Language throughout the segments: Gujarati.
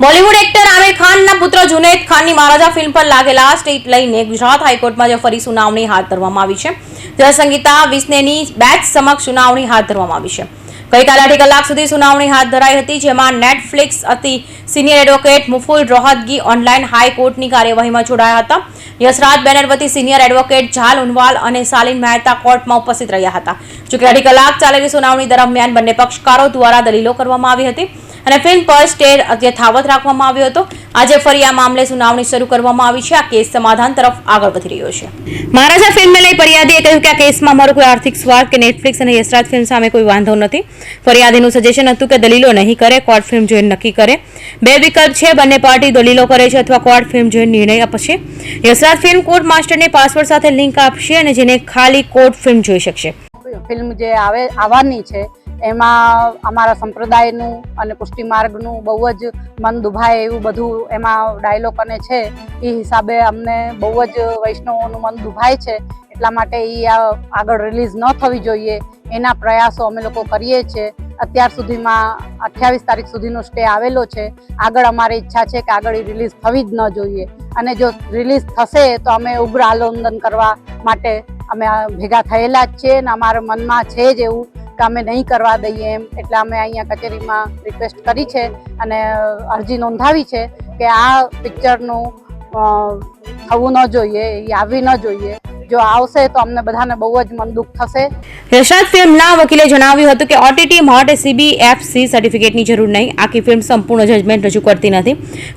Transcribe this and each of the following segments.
બોલિવૂડ એક્ટર આમિર ખાનના પુત્ર જુનેદ ખાનની મહારાજા ફિલ્મ પર લાગેલા સ્ટેટ લઈને ગુજરાત હાઈકોર્ટમાં જે ફરી સુનાવણી હાથ ધરવામાં આવી છે. જય સંગીતા, વિસ્નેની બેચ સમક્ષ સુનાવણી હાથ ધરવામાં આવી છે. ગઈકાલે અઢી કલાક સુધી સુનાવણી હાથ ધરાઈ હતી, જેમાં નેટફ્લિક્સ અતિ senior advocate Mukul Rohatgi online હાઈકોર્ટની કાર્યવાહીમાં જોડાયા હતા. યશરાજ બેનરવતી સિનિયર એડવોકેટ ઝાલ ઉનવાલ અને સાલિન મહેતા કોર્ટમાં ઉપસ્થિત રહ્યા હતા. જોકે અઢી કલાક ચાલેલી સુનાવણી દરમિયાન બંને પક્ષકારો દ્વારા દલીલો કરવામાં આવી હતી. અને ફિલ્મ પર સ્ટેર યથાવત રાખવામાં આવ્યો હતો. આજે ફરી આ મામલે સુનાવણી શરૂ કરવામાં આવી છે. આ કેસ સમાધાન તરફ આગળ વધી રહ્યો છે. મહારાજા ફિલ્મને લઈ ફરિયાદીએ કહ્યું કે આ કેસમાં મારો કોઈ આર્થિક સ્વાર્થ કે નેટફ્લિક્સ અને યશરાજ ફિલ્મ સામે કોઈ વાંધો નથી. ફરિયાદીનું સજેશન હતું કે દલીલો નહીં કરે કોર્ટ ફિલ્મ જોઈને નક્કી કરે. બે વિકલ્પ છે. બંને પાર્ટી દલીલો કરે છે અથવા કોર્ટ ફિલ્મ જોઈને નિર્ણય આપશે યશરાજ ફિલ્મ કોર્ટ માસ્ટરને પાસવર્ડ સાથે લિંક આપશે અને જેને ખાલી કોર્ટ ફિલ્મ જોઈ શકશે. ફિલ્મ જે આવે આવવાની છે એમાં અમારા સંપ્રદાયનું અને પુષ્ટિ માર્ગનું બહુ જ મન દુભાય એવું બધું એમાં ડાયલોગ અને છે. એ હિસાબે અમને બહુ જ વૈષ્ણવોનું મન દુભાય છે. એટલા માટે એ આગળ રિલીઝ ન થવી જોઈએ. એના પ્રયાસો અમે લોકો કરીએ છીએ અત્યાર સુધીમાં અઠ્યાવીસ તારીખ સુધીનો સ્ટે આવેલો છે. આગળ અમારી ઈચ્છા છે કે આગળ એ રિલીઝ થવી જ ન જોઈએ. અને જો રિલીઝ થશે તો અમે ઉગ્ર આલોંદન કરવા માટે અમે ભેગા થયેલા જ છીએ અને અમારા મનમાં છે જ એવું કે અમે નહીં કરવા દઈએ એમ. એટલે અમે અહીંયા કચેરીમાં રિક્વેસ્ટ કરી છે અને અરજી નોંધાવી છે કે આ પિક્ચરનું થવું ન જોઈએ, એ આવવી ન જોઈએ. જો આવશે તો અમને બધાને બહુ જ મન દુઃખ થશે. રશાદ ફિલ્મના વકીલે જણાવ્યું હતું કે ઓટીટી માટે સીબીએફસી સર્ટિફિકેટની જરૂર નહીં. આખી ફિલ્મ સંપૂર્ણ જજમેન્ટ રજૂ કરતી નથી.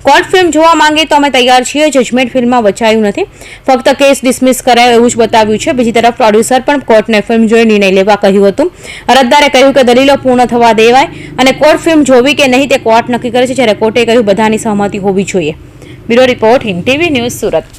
કોર્ટ ફિલ્મ જોવા માંગે તો અમે તૈયાર છીએ. જજમેન્ટ ફિલ્મમાં વચાયું નથી. ફક્ત કેસ ડિસમિસ કરાયો એવું જ બતાવ્યું છે. બીજી તરફ પ્રોડ્યુસર પણ કોર્ટને ફિલ્મ જોઈ નિર્ણય લેવા કહ્યું હતું. અરજદારે કહ્યું કે દલીલો પૂર્ણ થવા દેવાય અને કોર્ટ ફિલ્મ જોવી કે નહીં તે કોર્ટ નક્કી કરે છે. જ્યારે કોર્ટે કહ્યું, બધાની સહમતિ હોવી જોઈએ. Bureau report, Hind TV news Surat.